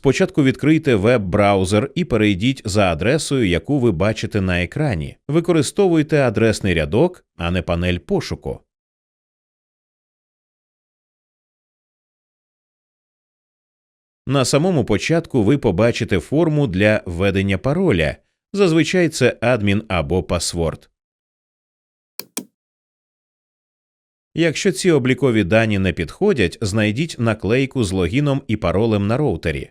Спочатку відкрийте веб-браузер і перейдіть за адресою, яку ви бачите на екрані. Використовуйте адресний рядок, а не панель пошуку. На самому початку ви побачите форму для введення пароля. Зазвичай це адмін або пасворд. Якщо ці облікові дані не підходять, знайдіть наклейку з логіном і паролем на роутері.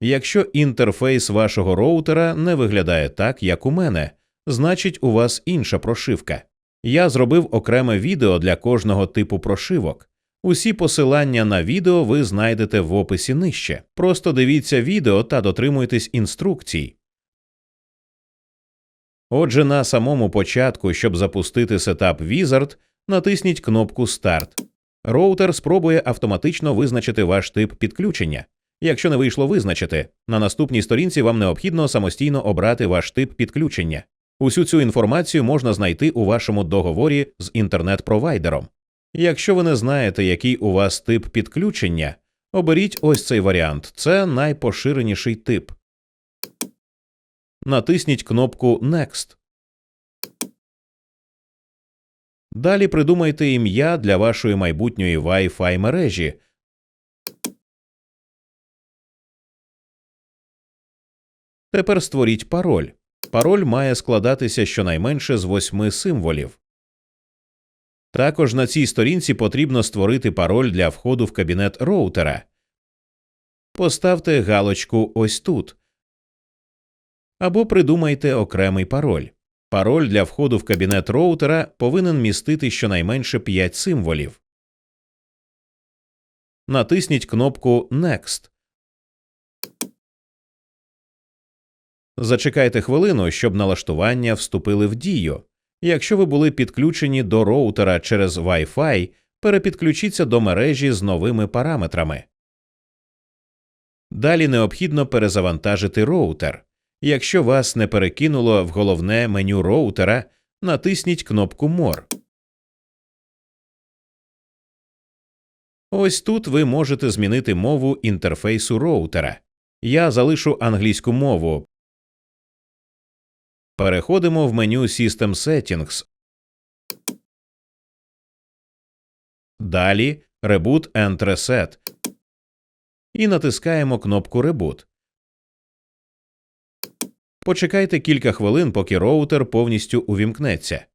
Якщо інтерфейс вашого роутера не виглядає так, як у мене, значить у вас інша прошивка. Я зробив окреме відео для кожного типу прошивок. Усі посилання на відео ви знайдете в описі нижче. Просто дивіться відео та дотримуйтесь інструкцій. Отже, на самому початку, щоб запустити сетап Wizard, натисніть кнопку Старт. Роутер спробує автоматично визначити ваш тип підключення. Якщо не вийшло визначити, на наступній сторінці вам необхідно самостійно обрати ваш тип підключення. Усю цю інформацію можна знайти у вашому договорі з інтернет-провайдером. Якщо ви не знаєте, який у вас тип підключення, оберіть ось цей варіант це найпоширеніший тип. Натисніть кнопку Next. Далі придумайте ім'я для вашої майбутньої Wi-Fi мережі. Тепер створіть пароль. Пароль має складатися щонайменше з восьми символів. Також на цій сторінці потрібно створити пароль для входу в кабінет роутера. Поставте галочку ось тут або придумайте окремий пароль. Пароль для входу в кабінет роутера повинен містити щонайменше 5 символів. Натисніть кнопку Next. Зачекайте хвилину, щоб налаштування вступили в дію. Якщо ви були підключені до роутера через Wi-Fi, перепідключіться до мережі з новими параметрами. Далі необхідно перезавантажити роутер. Якщо вас не перекинуло в головне меню роутера, натисніть кнопку More. Ось тут ви можете змінити мову інтерфейсу роутера. Я залишу англійську мову. Переходимо в меню System Settings. Далі Reboot and Reset. І натискаємо кнопку Reboot. Почекайте кілька хвилин, поки роутер повністю увімкнеться.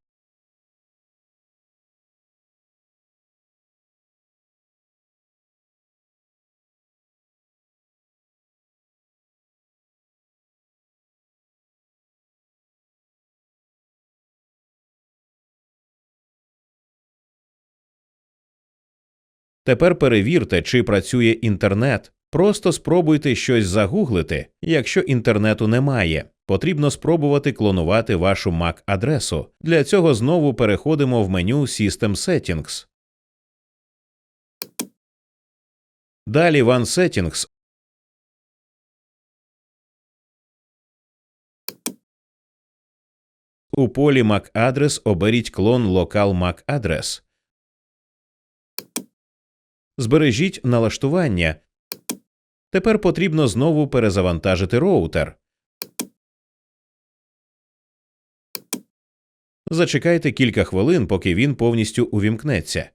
Тепер перевірте, чи працює інтернет. Просто спробуйте щось загуглити. Якщо інтернету немає, потрібно спробувати клонувати вашу MAC-адресу. Для цього знову переходимо в меню System Settings. Далі One Settings. У полі MAC-адрес оберіть клон Local MAC-адрес. Збережіть налаштування. Тепер потрібно знову перезавантажити роутер. Зачекайте кілька хвилин, поки він повністю увімкнеться.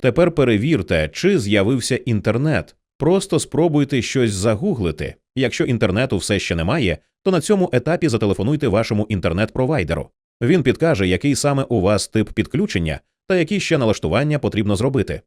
Тепер перевірте, чи з'явився інтернет. Просто спробуйте щось загуглити. Якщо інтернету все ще немає, то на цьому етапі зателефонуйте вашому інтернет-провайдеру. Він підкаже, який саме у вас тип підключення та які ще налаштування потрібно зробити.